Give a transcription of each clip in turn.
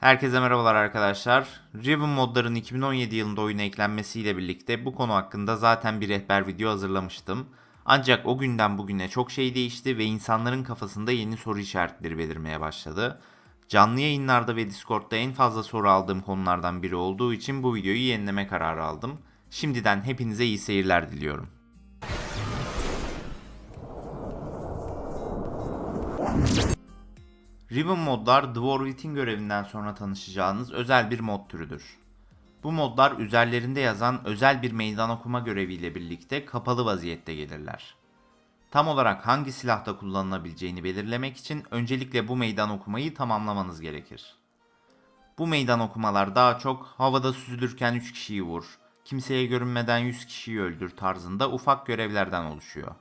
Herkese merhabalar arkadaşlar. Riven modların 2017 yılında oyuna eklenmesiyle birlikte bu konu hakkında zaten bir rehber video hazırlamıştım. Ancak o günden bugüne çok şey değişti ve insanların kafasında yeni soru işaretleri belirmeye başladı. Canlı yayınlarda ve Discord'da en fazla soru aldığım konulardan biri olduğu için bu videoyu yenileme kararı aldım. Şimdiden hepinize iyi seyirler diliyorum. Riven modlar Dwarvit'in görevinden sonra tanışacağınız özel bir mod türüdür. Bu modlar üzerlerinde yazan özel bir meydan okuma göreviyle birlikte kapalı vaziyette gelirler. Tam olarak hangi silahta kullanılabileceğini belirlemek için öncelikle bu meydan okumayı tamamlamanız gerekir. Bu meydan okumalar daha çok havada süzülürken 3 kişiyi vur, kimseye görünmeden 100 kişiyi öldür tarzında ufak görevlerden oluşuyor.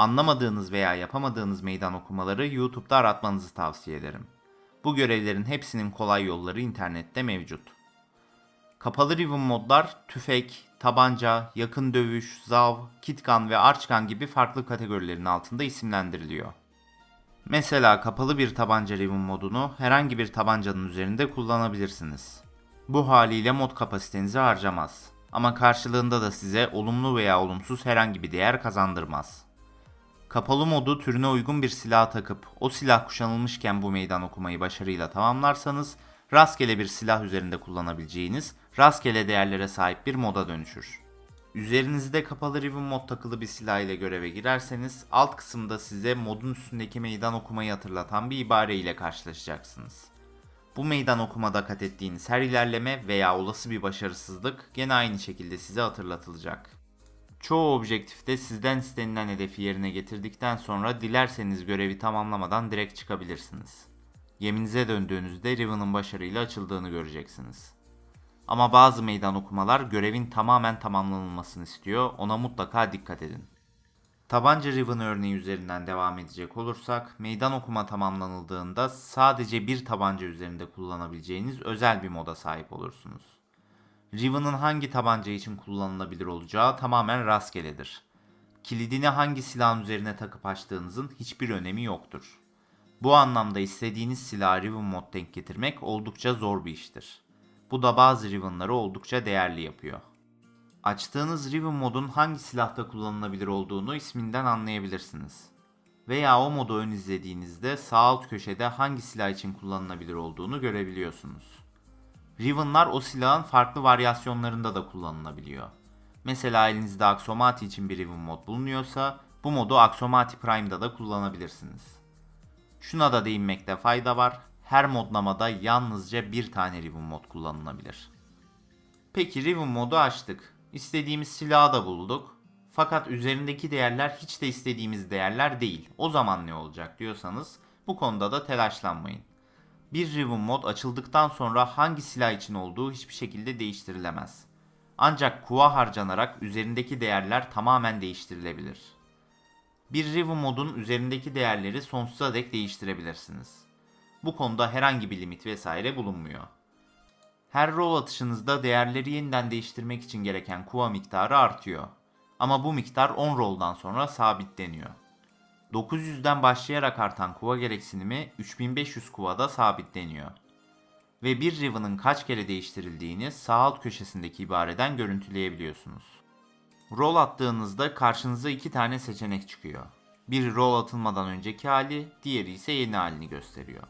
Anlamadığınız veya yapamadığınız meydan okumaları YouTube'da aratmanızı tavsiye ederim. Bu görevlerin hepsinin kolay yolları internette mevcut. Kapalı Riven modlar tüfek, tabanca, yakın dövüş, zav, kitgun ve archgun gibi farklı kategorilerin altında isimlendiriliyor. Mesela kapalı bir tabanca Riven modunu herhangi bir tabancanın üzerinde kullanabilirsiniz. Bu haliyle mod kapasitenizi harcamaz. Ama karşılığında da size olumlu veya olumsuz herhangi bir değer kazandırmaz. Kapalı modu türüne uygun bir silah takıp o silah kuşanılmışken bu meydan okumayı başarıyla tamamlarsanız rastgele bir silah üzerinde kullanabileceğiniz rastgele değerlere sahip bir moda dönüşür. Üzerinizde kapalı Riven mod takılı bir silah ile göreve girerseniz alt kısımda size modun üstündeki meydan okumayı hatırlatan bir ibare ile karşılaşacaksınız. Bu meydan okumada kat ettiğiniz her ilerleme veya olası bir başarısızlık gene aynı şekilde size hatırlatılacak. Çoğu objektifte sizden istenilen hedefi yerine getirdikten sonra dilerseniz görevi tamamlamadan direkt çıkabilirsiniz. Geminize döndüğünüzde Riven'ın başarıyla açıldığını göreceksiniz. Ama bazı meydan okumalar görevin tamamen tamamlanılmasını istiyor, ona mutlaka dikkat edin. Tabanca Riven örneği üzerinden devam edecek olursak, meydan okuma tamamlanıldığında sadece bir tabanca üzerinde kullanabileceğiniz özel bir moda sahip olursunuz. Riven'ın hangi tabanca için kullanılabilir olacağı tamamen rastgeledir. Kilidini hangi silahın üzerine takıp açtığınızın hiçbir önemi yoktur. Bu anlamda istediğiniz silahı Riven mod denk getirmek oldukça zor bir iştir. Bu da bazı Riven'ları oldukça değerli yapıyor. Açtığınız Riven modun hangi silahta kullanılabilir olduğunu isminden anlayabilirsiniz. Veya o modu ön izlediğinizde sağ alt köşede hangi silah için kullanılabilir olduğunu görebiliyorsunuz. Riven'lar o silahın farklı varyasyonlarında da kullanılabiliyor. Mesela elinizde Aksomati için bir Riven mod bulunuyorsa bu modu Aksomati Prime'da da kullanabilirsiniz. Şuna da değinmekte fayda var. Her modlamada yalnızca bir tane Riven mod kullanılabilir. Peki Riven modu açtık. İstediğimiz silahı da bulduk. Fakat üzerindeki değerler hiç de istediğimiz değerler değil. O zaman ne olacak diyorsanız bu konuda da telaşlanmayın. Bir Riven mod açıldıktan sonra hangi silah için olduğu hiçbir şekilde değiştirilemez. Ancak kuva harcanarak üzerindeki değerler tamamen değiştirilebilir. Bir Riven modun üzerindeki değerleri sonsuza dek değiştirebilirsiniz. Bu konuda herhangi bir limit vesaire bulunmuyor. Her rol atışınızda değerleri yeniden değiştirmek için gereken kuva miktarı artıyor. Ama bu miktar 10 roldan sonra sabitleniyor. 900'den başlayarak artan kuva gereksinimi 3500 kuvada sabitleniyor. Ve bir Riven'ın kaç kere değiştirildiğini sağ alt köşesindeki ibareden görüntüleyebiliyorsunuz. Rol attığınızda karşınıza iki tane seçenek çıkıyor. Biri rol atılmadan önceki hali, diğeri ise yeni halini gösteriyor.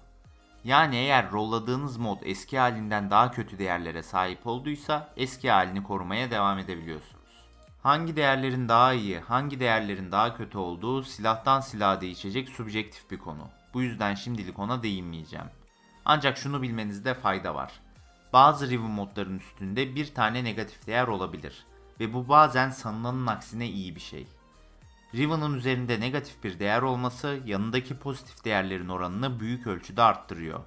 Yani eğer rolladığınız mod eski halinden daha kötü değerlere sahip olduysa eski halini korumaya devam edebiliyorsunuz. Hangi değerlerin daha iyi, hangi değerlerin daha kötü olduğu silahtan silaha değişecek subjektif bir konu. Bu yüzden şimdilik ona değinmeyeceğim. Ancak şunu bilmenizde fayda var. Bazı Riven modların üstünde bir tane negatif değer olabilir ve bu bazen sanılanın aksine iyi bir şey. Riven'ın üzerinde negatif bir değer olması yanındaki pozitif değerlerin oranını büyük ölçüde arttırıyor.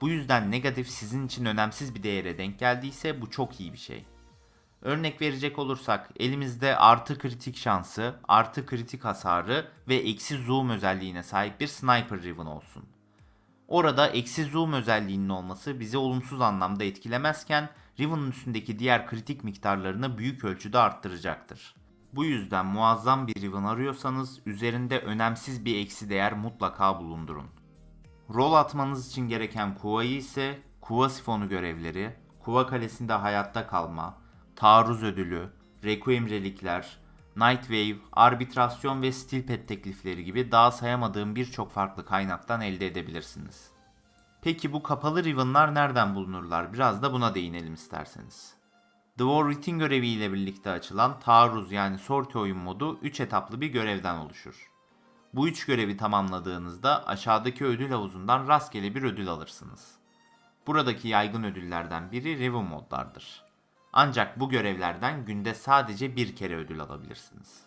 Bu yüzden negatif sizin için önemsiz bir değere denk geldiyse bu çok iyi bir şey. Örnek verecek olursak elimizde artı kritik şansı, artı kritik hasarı ve eksi zoom özelliğine sahip bir sniper Riven olsun. Orada eksi zoom özelliğinin olması bizi olumsuz anlamda etkilemezken Riven'ın üstündeki diğer kritik miktarlarını büyük ölçüde arttıracaktır. Bu yüzden muazzam bir Riven arıyorsanız üzerinde önemsiz bir eksi değer mutlaka bulundurun. Rol atmanız için gereken kuvayı ise kuva sifonu görevleri, kuva kalesinde hayatta kalma, taarruz ödülü, requiem relikler, Night Wave, arbitrasyon ve steel pet teklifleri gibi daha sayamadığım birçok farklı kaynaktan elde edebilirsiniz. Peki bu kapalı Riven'lar nereden bulunurlar? Biraz da buna değinelim isterseniz. The War Within görevi ile birlikte açılan taarruz yani sorti oyun modu 3 etaplı bir görevden oluşur. Bu 3 görevi tamamladığınızda aşağıdaki ödül havuzundan rastgele bir ödül alırsınız. Buradaki yaygın ödüllerden biri Riven modlardır. Ancak bu görevlerden günde sadece bir kere ödül alabilirsiniz.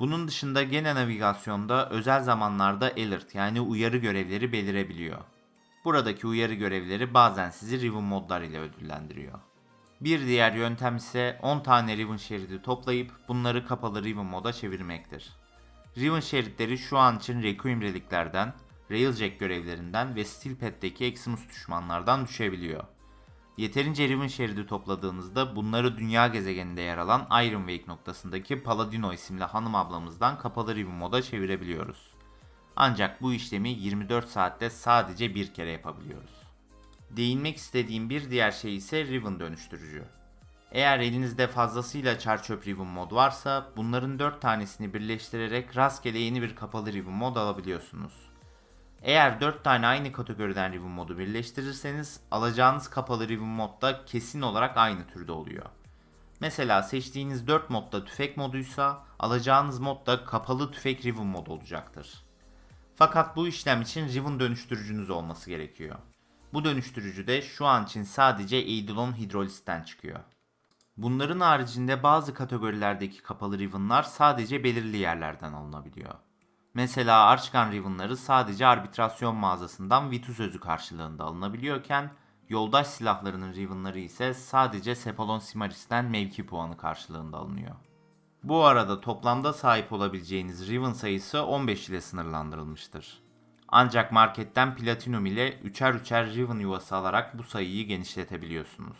Bunun dışında gene navigasyonda özel zamanlarda alert yani uyarı görevleri belirebiliyor. Buradaki uyarı görevleri bazen sizi Riven modlar ile ödüllendiriyor. Bir diğer yöntem ise 10 tane Riven şeridi toplayıp bunları kapalı Riven moda çevirmektir. Riven şeritleri şu an için Requiem reliklerden, Railjack görevlerinden ve Steel Pet'teki Eximus düşmanlardan düşebiliyor. Yeterince Riven şeridi topladığınızda bunları dünya gezegeninde yer alan Iron Wake noktasındaki Paladino isimli hanım ablamızdan kapalı Riven moda çevirebiliyoruz. Ancak bu işlemi 24 saatte sadece bir kere yapabiliyoruz. Değinmek istediğim bir diğer şey ise Riven dönüştürücü. Eğer elinizde fazlasıyla çarçöp Riven mod varsa bunların 4 tanesini birleştirerek rastgele yeni bir kapalı Riven mod alabiliyorsunuz. Eğer 4 tane aynı kategoriden Riven modu birleştirirseniz alacağınız kapalı Riven mod da kesin olarak aynı türde oluyor. Mesela seçtiğiniz 4 modda tüfek moduysa alacağınız mod da kapalı tüfek Riven mod olacaktır. Fakat bu işlem için Riven dönüştürücünüz olması gerekiyor. Bu dönüştürücü de şu an için sadece Eidolon Hydrolis'ten çıkıyor. Bunların haricinde bazı kategorilerdeki kapalı Riven'lar sadece belirli yerlerden alınabiliyor. Mesela Archgan Riven'ları sadece arbitrasyon mağazasından Vitus özü karşılığında alınabiliyorken yoldaş silahlarının Riven'ları ise sadece Sepalon Simaris'ten mevki puanı karşılığında alınıyor. Bu arada toplamda sahip olabileceğiniz Riven sayısı 15 ile sınırlandırılmıştır. Ancak marketten Platinum ile üçer üçer Riven yuvası alarak bu sayıyı genişletebiliyorsunuz.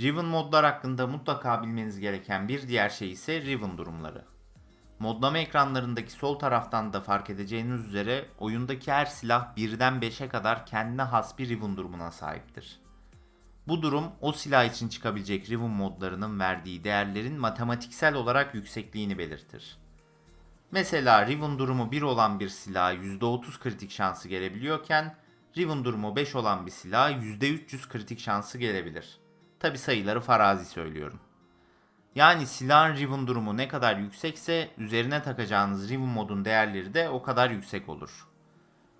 Riven modlar hakkında mutlaka bilmeniz gereken bir diğer şey ise Riven durumları. Modlama ekranlarındaki sol taraftan da fark edeceğiniz üzere oyundaki her silah 1'den 5'e kadar kendine has bir Riven durumuna sahiptir. Bu durum o silah için çıkabilecek Riven modlarının verdiği değerlerin matematiksel olarak yüksekliğini belirtir. Mesela Riven durumu 1 olan bir silaha %30 kritik şansı gelebiliyorken Riven durumu 5 olan bir silaha %300 kritik şansı gelebilir. Tabi sayıları farazi söylüyorum. Yani silahın Riven durumu ne kadar yüksekse üzerine takacağınız Riven modun değerleri de o kadar yüksek olur.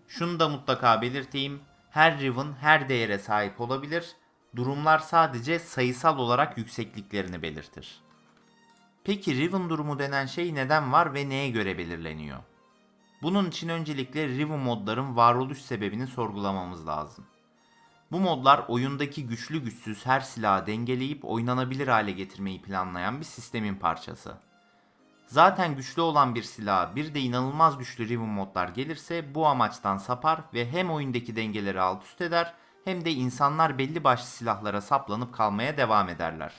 Şunu da mutlaka belirteyim. Her Riven her değere sahip olabilir. Durumlar sadece sayısal olarak yüksekliklerini belirtir. Peki Riven durumu denen şey neden var ve neye göre belirleniyor? Bunun için öncelikle Riven modların varoluş sebebini sorgulamamız lazım. Bu modlar oyundaki güçlü güçsüz her silahı dengeleyip oynanabilir hale getirmeyi planlayan bir sistemin parçası. Zaten güçlü olan bir silaha bir de inanılmaz güçlü Riven modlar gelirse bu amaçtan sapar ve hem oyundaki dengeleri alt üst eder hem de insanlar belli başlı silahlara saplanıp kalmaya devam ederler.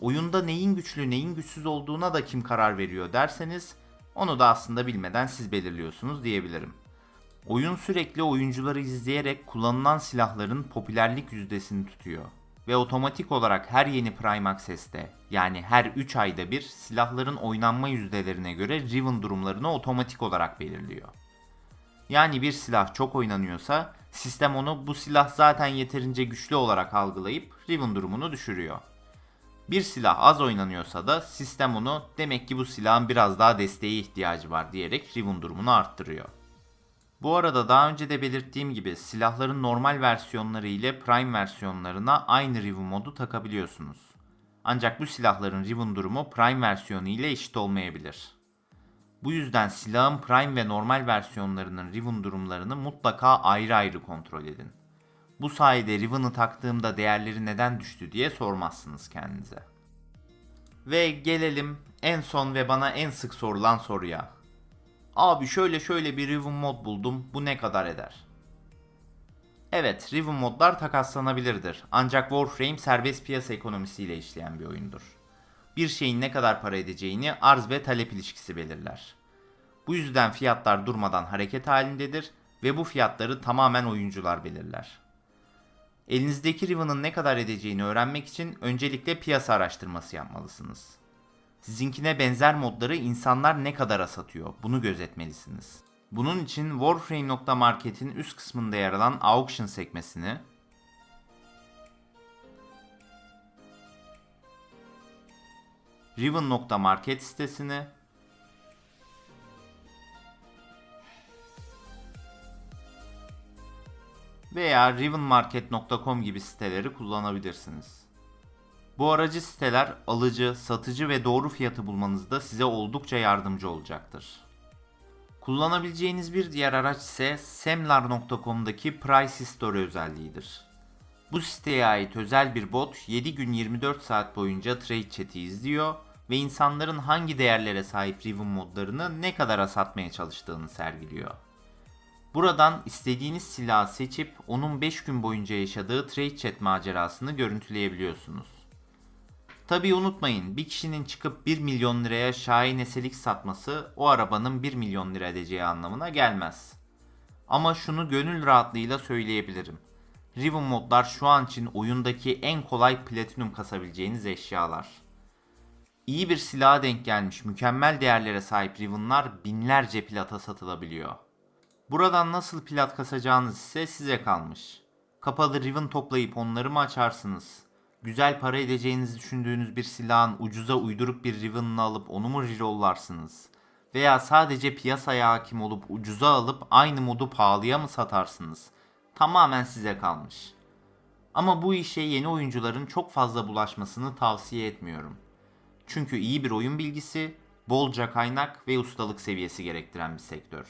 Oyunda neyin güçlü neyin güçsüz olduğuna da kim karar veriyor derseniz onu da aslında bilmeden siz belirliyorsunuz diyebilirim. Oyun sürekli oyuncuları izleyerek kullanılan silahların popülerlik yüzdesini tutuyor ve otomatik olarak her yeni Prime Access'te yani her 3 ayda bir silahların oynanma yüzdelerine göre Riven durumlarını otomatik olarak belirliyor. Yani bir silah çok oynanıyorsa sistem onu bu silah zaten yeterince güçlü olarak algılayıp Riven durumunu düşürüyor. Bir silah az oynanıyorsa da sistem onu demek ki bu silahın biraz daha desteğe ihtiyacı var diyerek Riven durumunu arttırıyor. Bu arada daha önce de belirttiğim gibi silahların normal versiyonları ile Prime versiyonlarına aynı Riven modu takabiliyorsunuz. Ancak bu silahların Riven durumu Prime versiyonu ile eşit olmayabilir. Bu yüzden silahın Prime ve normal versiyonlarının Riven durumlarını mutlaka ayrı ayrı kontrol edin. Bu sayede Riven'ı taktığımda değerleri neden düştü diye sormazsınız kendinize. Ve gelelim en son ve bana en sık sorulan soruya. Abi şöyle şöyle bir Riven mod buldum. Bu ne kadar eder? Evet, Riven modlar takaslanabilirdir. Ancak Warframe serbest piyasa ekonomisiyle işleyen bir oyundur. Bir şeyin ne kadar para edeceğini arz ve talep ilişkisi belirler. Bu yüzden fiyatlar durmadan hareket halindedir ve bu fiyatları tamamen oyuncular belirler. Elinizdeki Riven'ın ne kadar edeceğini öğrenmek için öncelikle piyasa araştırması yapmalısınız. Sizinkine benzer modları insanlar ne kadara satıyor bunu gözetmelisiniz. Bunun için Warframe.market'in üst kısmında yer alan Auction sekmesini Riven.market sitesini veya rivenmarket.com gibi siteleri kullanabilirsiniz. Bu aracı siteler alıcı, satıcı ve doğru fiyatı bulmanızda size oldukça yardımcı olacaktır. Kullanabileceğiniz bir diğer araç ise semlar.com'daki Price History özelliğidir. Bu siteye ait özel bir bot 7 gün 24 saat boyunca trade chat'i izliyor ve insanların hangi değerlere sahip Riven modlarını ne kadara satmaya çalıştığını sergiliyor. Buradan istediğiniz silahı seçip onun 5 gün boyunca yaşadığı trade chat macerasını görüntüleyebiliyorsunuz. Tabi unutmayın bir kişinin çıkıp 1 milyon liraya Şahin SLX satması o arabanın 1 milyon lira edeceği anlamına gelmez. Ama şunu gönül rahatlığıyla söyleyebilirim. Riven modlar şu an için oyundaki en kolay platinum kasabileceğiniz eşyalar. İyi bir silaha denk gelmiş mükemmel değerlere sahip Riven'lar binlerce plata satılabiliyor. Buradan nasıl plat kasacağınız ise size kalmış. Kapalı Riven toplayıp onları mı açarsınız? Güzel para edeceğinizi düşündüğünüz bir silahın ucuza uyduruk bir Riven'ını alıp onu mu rerollarsınız? Veya sadece piyasaya hakim olup ucuza alıp aynı modu pahalıya mı satarsınız? Tamamen size kalmış. Ama bu işe yeni oyuncuların çok fazla bulaşmasını tavsiye etmiyorum. Çünkü iyi bir oyun bilgisi, bolca kaynak ve ustalık seviyesi gerektiren bir sektör.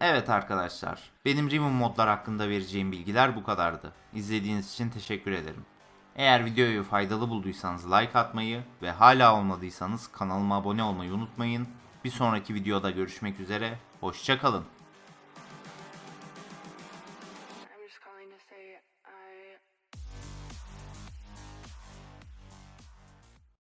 Evet arkadaşlar, benim Riven modlar hakkında vereceğim bilgiler bu kadardı. İzlediğiniz için teşekkür ederim. Eğer videoyu faydalı bulduysanız like atmayı ve hala olmadıysanız kanalıma abone olmayı unutmayın. Bir sonraki videoda görüşmek üzere, hoşçakalın.